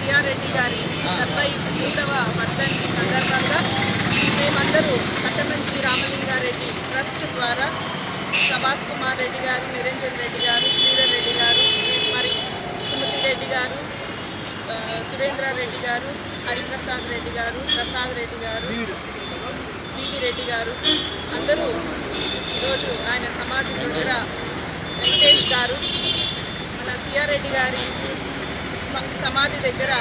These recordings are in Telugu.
సిఆర్ రెడ్డి గారి డెబ్బై మూడవ వర్ధంతి సందర్భంగా మేమందరూ కట్టమంచి రామలింగారెడ్డి ట్రస్ట్ ద్వారా ప్రభాస్ కుమార్ రెడ్డి గారు నిరంజన్ రెడ్డి గారు శ్రీధర్ రెడ్డి గారు మరి సుమతి రెడ్డి గారు సురేంద్ర రెడ్డి గారు హరిప్రసాద్ రెడ్డి గారు ప్రసాద్ రెడ్డి గారు బీవి రెడ్డి గారు అందరూ ఈరోజు ఆయన సమాధి దగ్గర వెంకటేష్ గారు మన సిఆర్ రెడ్డి గారి సమాధి దగ్గర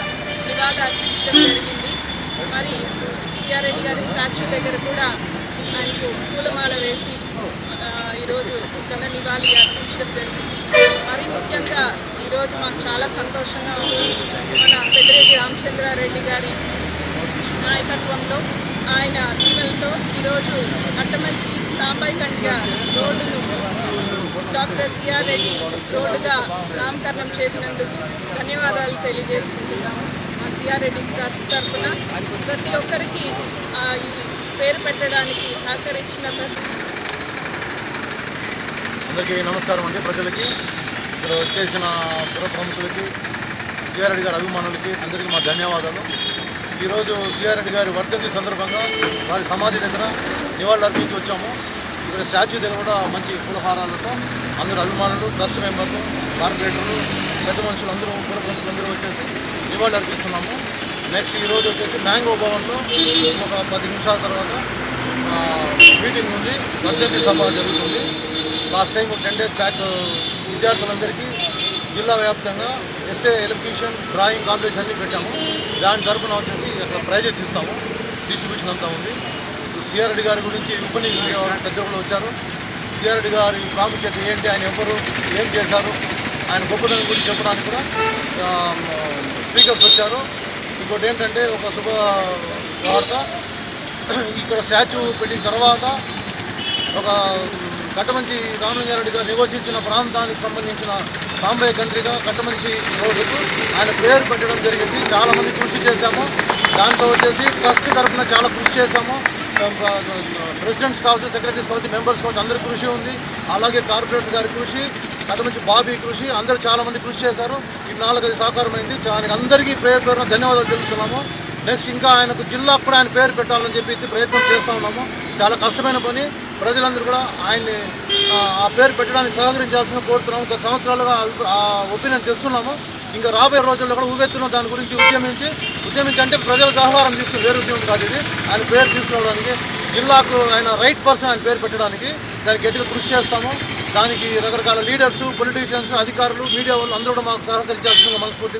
నివాళులు అర్పించడం జరిగింది. మరి సిఆర్ రెడ్డి గారి స్టాచ్యూ దగ్గర కూడా ఆయనకు పూలమాల వేసి ఈరోజు ఘన నివాళి అర్పించడం జరిగింది. మరి ముఖ్యంగా ఈరోజు మాకు చాలా సంతోషంగా ఉంది. మన పెద్దిరెడ్డి రామచంద్రారెడ్డి గారి నాయకత్వంలో ఆయన దీవెలతో ఈరోజు అట్టమంచి సాంబాయి కండ్గ రోడ్డును డాక్టర్ సిఆర్ రెడ్డి రోడ్డుగా నామకరణం చేసినందుకు ధన్యవాదాలు తెలియజేసుకుంటున్నాము. మా సిఆర్ రెడ్డి ట్రస్ట్ తరఫున ప్రతి ఒక్కరికి ఈ పేరు పెట్టడానికి సహకరించిన అందరికీ నమస్కారం అండి ప్రజలకి. ఇక్కడ వచ్చేసిన పుర ప్రముఖులకి సిఆర్ రెడ్డి గారి అభిమానులకి అందరికీ మా ధన్యవాదాలు. ఈరోజు సిఆర్ రెడ్డి గారి వర్ధంతి సందర్భంగా వారి సమాధి దగ్గర నివాళులు అర్పించి వచ్చాము. ఇక్కడ స్టాచ్యూ దగ్గర కూడా మంచి పులహారాలతో అందరూ అభిమానులు ట్రస్ట్ మెంబర్లు కార్పొరేటర్లు పెద్ద మనుషులు అందరూ పుర అందరూ వచ్చేసి నివాళులు అర్పిస్తున్నాము. నెక్స్ట్ ఈరోజు వచ్చేసి మ్యాంగో భవన్లో ఒక పది నిమిషాల తర్వాత మీటింగ్ ఉంది. వర్ధంతి సభ జరుగుతుంది. Last time ten days back విద్యార్థులందరికీ జిల్లా వ్యాప్తంగా ఎస్ఏ ఎలక్ట్రీషియన్ డ్రాయింగ్ కాంపిటీషన్ అన్ని పెట్టాము. దాని తరపున వచ్చేసి అక్కడ ప్రైజెస్ ఇస్తాము. డిస్ట్రిబ్యూషన్ అంతా ఉంది. సిఆర్రెడ్డి గారి గురించి ఉపన్యాసం వాళ్ళు పెద్దలు వచ్చారు. సిఆర్రెడ్డి గారి ప్రాముఖ్యత ఏంటి? ఆయన ఎవరు? ఏం చేశారు? ఆయన గొప్పదనం గురించి చెప్పడానికి కూడా స్పీకర్స్ వచ్చారు. ఇంకోటి ఏంటంటే ఒక శుభ వార్త. ఇక్కడ స్టాచ్యూ పెట్టిన తర్వాత ఒక కట్టమంచి రామలింగారెడ్డి గారు నివసించిన ప్రాంతానికి సంబంధించిన సాంబయ్య కంట్రీగా కట్టమంచి రోడ్డుకు ఆయన పేరు పెట్టడం జరిగింది. చాలామంది కృషి చేశాము. దాంతో వచ్చేసి ట్రస్ట్ తరఫున చాలా కృషి చేశాము. ప్రెసిడెంట్స్ కావచ్చు సెక్రటరీస్ కావచ్చు మెంబర్స్ కావచ్చు అందరి కృషి ఉంది. అలాగే కార్పొరేటర్ గారి కృషి కట్టమంచి బాబీ కృషి అందరూ చాలామంది కృషి చేశారు. ఈ నాలుగైదు సహకారమైంది దానికి అందరికీ ప్రయత్నం ధన్యవాదాలు తెలుపుతున్నాము నెక్స్ట్ ఇంకా ఆయనకు జిల్లా కూడా ఆయన పేరు పెట్టాలని చెప్పి ప్రయత్నం చేస్తూ ఉన్నాము. చాలా కష్టమైన పని. ప్రజలందరూ కూడా ఆయన్ని ఆ, పేరు పెట్టడానికి సహకరించాల్సిన కోరుతున్నాము. గత సంవత్సరాలుగా ఆ ఒపీనియన్ తెస్తున్నాము. ఇంకా రాబోయే రోజుల్లో కూడా ఉవ్వెత్తున దాని గురించి ఉద్యమించి ఉద్యమించి అంటే ప్రజల సహకారం తీసుకుని వేరు ఉద్యమం కాదు ఇది. ఆయన పేరు తీసుకురావడానికి జిల్లాకు ఆయన రైట్ పర్సన్ ఆయన పేరు పెట్టడానికి దానికి గట్టిగా కృషి చేస్తాము. దానికి రకరకాల లీడర్స్ పొలిటీషియన్స్ అధికారులు మీడియా వాళ్ళు అందరూ కూడా మాకు సహకరించాల్సిన మనస్ఫూర్తి